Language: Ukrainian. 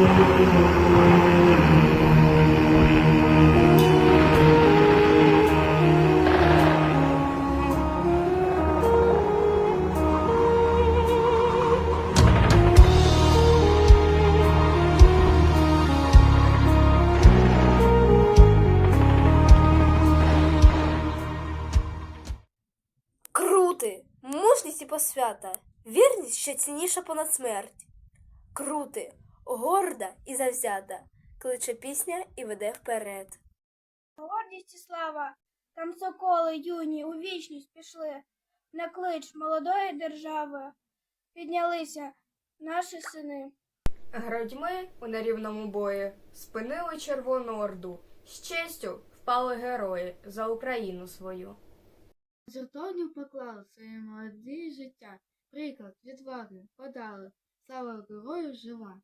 Крути, мужність і посвята, вірність ще цінніша понад смерть. Крути, горда і завзята, кличе пісня і веде вперед. Гордість і слава, там соколи юні у вічність пішли, на клич молодої держави піднялися наші сини. Грудьми у нерівному бої спинили Червону Орду. З честю впали герої за Україну свою. Жертовню поклали своє молоді життя, приклад відваги подали, Слава герою жива!